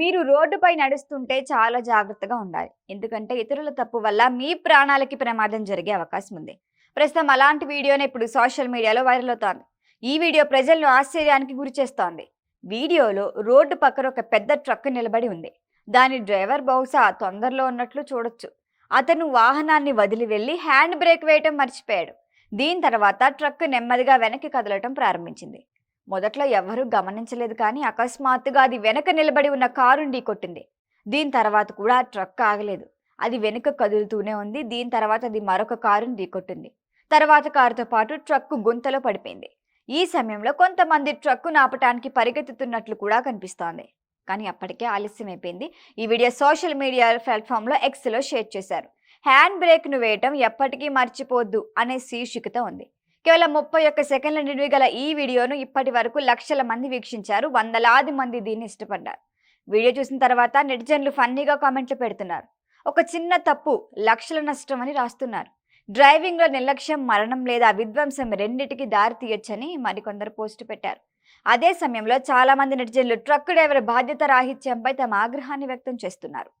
మీరు రోడ్డుపై నడుస్తుంటే చాలా జాగ్రత్తగా ఉండాలి. ఎందుకంటే ఇతరుల తప్పు వల్ల మీ ప్రాణాలకి ప్రమాదం జరిగే అవకాశం ఉంది. ప్రస్తుతం అలాంటి వీడియోనే ఇప్పుడు సోషల్ మీడియాలో వైరల్ అవుతోంది. ఈ వీడియో ప్రజలను ఆశ్చర్యానికి గురి చేస్తోంది. వీడియోలో రోడ్డు పక్కన ఒక పెద్ద ట్రక్ నిలబడి ఉంది. దాని డ్రైవర్ బహుశా తొందరలో ఉన్నట్లు చూడొచ్చు. అతను వాహనాన్ని వదిలి వెళ్ళి హ్యాండ్ బ్రేక్ వేయటం మర్చిపోయాడు. దీని తర్వాత ట్రక్ నెమ్మదిగా వెనక్కి కదలటం ప్రారంభించింది. మొదట్లో ఎవ్వరూ గమనించలేదు కానీ అకస్మాత్తుగా అది వెనక నిలబడి ఉన్న కారు ఢీకొట్టింది. దీని తర్వాత కూడా ఆ ట్రక్ ఆగలేదు. అది వెనుక కదులుతూనే ఉంది. దీని తర్వాత అది మరొక కారుని ఢీకొట్టింది. తర్వాత కారుతో పాటు ట్రక్కు గుంతలో పడిపోయింది. ఈ సమయంలో కొంతమంది ట్రక్కు నాపటానికి పరిగెత్తుతున్నట్లు కూడా కనిపిస్తోంది. కానీ అప్పటికే ఆలస్యం అయిపోయింది ఈ వీడియో సోషల్ మీడియా ప్లాట్ఫామ్లో ఎక్స్లో షేర్ చేశారు. హ్యాండ్ బ్రేక్ను వేయటం ఎప్పటికీ మర్చిపోద్దు అనే శీర్షికతో ఉంది. కేవలం ముప్పై ఒక్క సెకండ్ల నిడివి గల ఈ వీడియోను ఇప్పటి వరకు లక్షల మంది వీక్షించారు వందలాది మంది దీన్ని ఇష్టపడ్డారు. వీడియో చూసిన తర్వాత నెటిజన్లు ఫన్నీగా కామెంట్లు పెడుతున్నారు. ఒక చిన్న తప్పు లక్షల నష్టం అని రాస్తున్నారు. డ్రైవింగ్లో నిర్లక్ష్యం మరణం లేదా విధ్వంసం రెండిటికి దారి తీయొచ్చని మరికొందరు పోస్టు పెట్టారు. అదే సమయంలో చాలామంది నెటిజన్లు ట్రక్ డ్రైవర్ బాధ్యత రాహిత్యంపై తమ ఆగ్రహాన్ని వ్యక్తం చేస్తున్నారు.